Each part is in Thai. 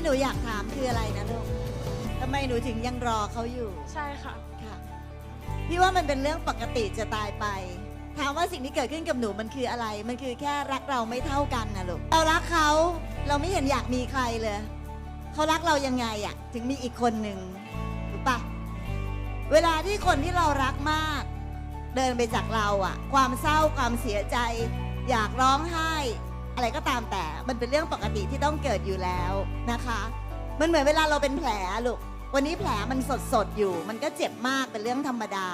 ที่หนูอยากถามคืออะไรนะลูกทำไมหนูถึงยังรอเขาอยู่ ใช่ค่ะ ค่ะ พี่ว่ามันเป็นเรื่องปกติจะตายไป ถามว่าสิ่งที่เกิดขึ้นกับหนูมันคืออะไร มันคือแค่รักเราไม่เท่ากันนะลูก เรารักเขาเราไม่เห็นอยากมีใครเลย เขารักเรายังไงอะถึงมีอีกคนหนึ่งถูกปะเวลาที่คนที่เรารักมาก เดินไปจากเราอะความเศร้าความเสียใจ อยากร้องไห้ อะไรก็ตามแต่ มันเป็นเรื่องปกติที่ต้องเกิดอยู่แล้วนะคะ มันเหมือนเวลาเราเป็นแผลลูก วันนี้แผลมันสดสดๆอยู่ มันก็เจ็บมากเป็นเรื่องธรรมดา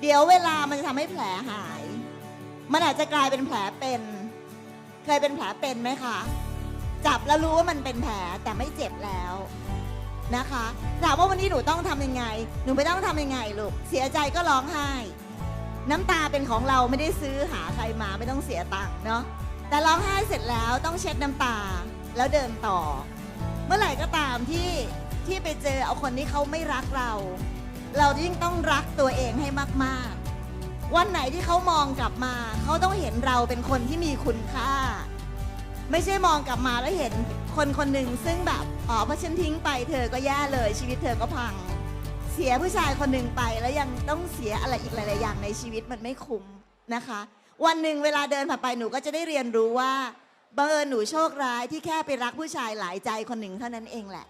เดี๋ยวเวลามันจะทำให้แผลหาย มันอาจจะกลายเป็นแผลเป็น เคยเป็นแผลเป็นไหมคะ จับแล้วรู้ว่ามันเป็นแผลแต่ไม่เจ็บแล้วนะคะถามว่าวันนี้หนูต้องทำยังไง หนูไม่ต้องทำยังไงลูก เสียใจก็ร้องไห้ น้ำตาเป็นของเราไม่ได้ซื้อหาใครมาไม่ต้องเสียตังค์เนาะ แต่ร้องไห้เสร็จแล้วต้องเช็ดน้ำตาแล้วเดินต่อ เมื่อไหร่ก็ตามที่ที่ไปเจอเอาคนที่เขาไม่รักเรา เรายิ่งต้องรักตัวเองให้มากๆ วันไหนที่เขามองกลับมา เขาต้องเห็นเราเป็นคนที่มีคุณค่า ไม่ใช่มองกลับมาแล้วเห็นคนคนหนึ่งซึ่งแบบอ๋อเพราะฉันทิ้งไปเธอก็แย่เลยชีวิตเธอก็พัง เสียผู้ชายคนหนึ่งไปแล้วยังต้องเสียอะไรอีกหลาย ๆ อย่างในชีวิตมันไม่คุ้มนะคะ วันหนึ่งเวลาเดินผ่านไปหนูก็จะได้เรียนรู้ว่าบังเอิญหนูโชคร้ายที่แค่ไปรักผู้ชายหลายใจคนหนึ่งเท่านั้นเองแหละ